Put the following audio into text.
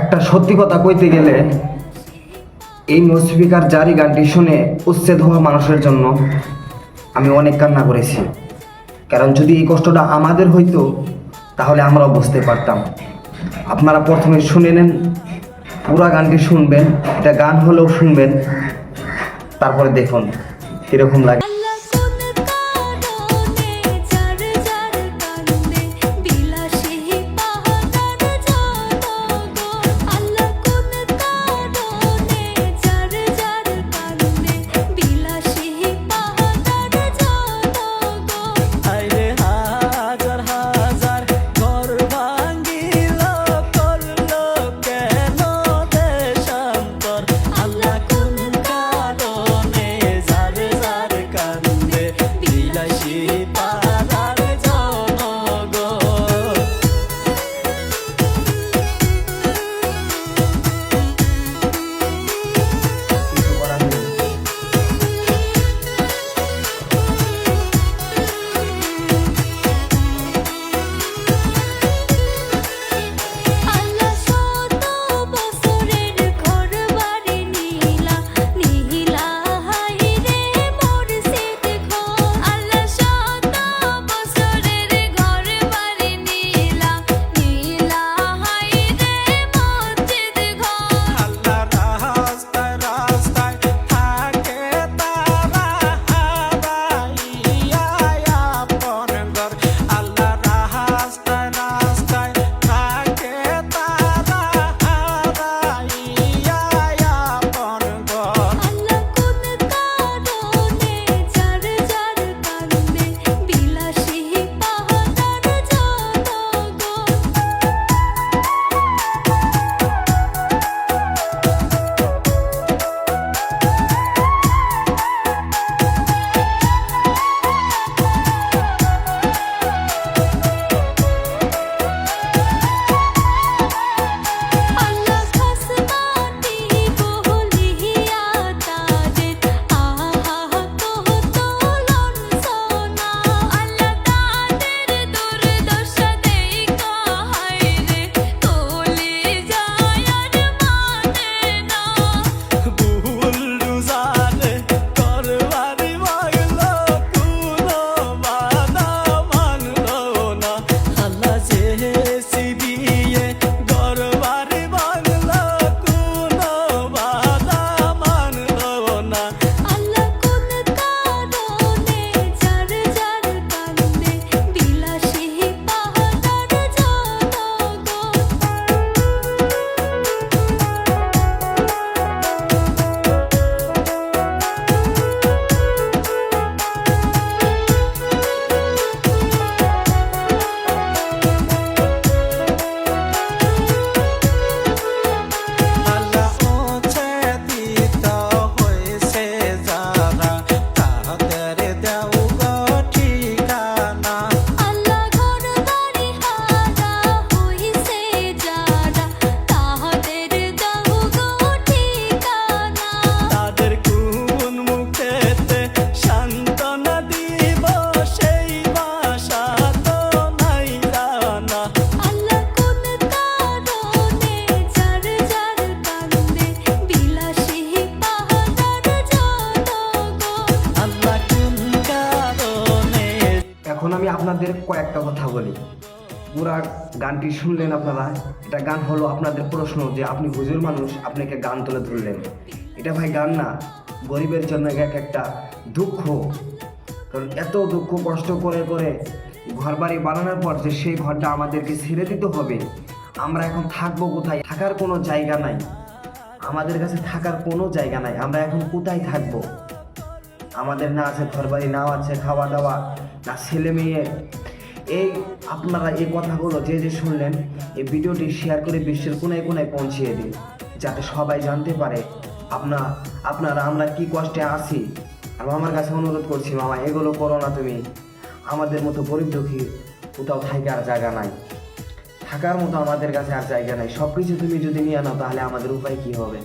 একটা সত্যি কথা কইতে গেলে, এই নসিফিকার জারি গানটি শুনে উচ্ছেদ হওয়া মানুষের জন্য আমি অনেক কান্না করেছি। কারণ যদি এই কষ্টটা আমাদের হইতো, তাহলে আমরাও বুঝতে পারতাম। আপনারা প্রথমে শুনে নেন, পুরা গানটি শুনবেন, এটা গান হলেও শুনবেন, তারপরে দেখুন, কীরকম লাগে। আমি আপনাদের কয়েকটা কথা বলি। পুরা গানটি শুনলেন আপনারা? এটা গান হলো আপনাদের প্রশ্ন যে আপনি হুজুর মানুষ, আপনাকে গান তুলে ধরলেন। এটা ভাই গান না, গরিবের জন্য এক একটা দুঃখ। কারণ এত দুঃখ কষ্ট করে করে ঘর বাড়ি বানানোর পর যে সেই ঘরটা আমাদেরকে ছেড়ে দিতে হবে। আমরা এখন থাকব কোথায়? থাকার কোনো জায়গা নাই। আমাদের কাছে থাকার কোনো জায়গা নাই। আমরা এখন কোথায় থাকব? আমাদের না আছে ঘরবাড়ি নাও আছে খাওয়া দাওয়া। না ছেলে মেয়ে। এই আপনারা এই কথাগুলো যে যে শুনলেন এই ভিডিওটি শেয়ার করে বিশ্বের কোনায় কোনায় পৌঁছিয়ে দিন, যাতে সবাই জানতে পারে আপনা, আপনারা, আমরা কি কষ্টে আছি। আমি আমার কাছে অনুরোধ করছি, মামা, এগুলো করো না তুমি। আমাদের মতো গরিব দুঃখী কোথাও থাকার জায়গা নাই। থাকার মতো আমাদের কাছে আর জায়গা নাই। সব কিছু তুমি যদি নিয়ে নাও, তাহলে আমাদের উপায় কি হবে?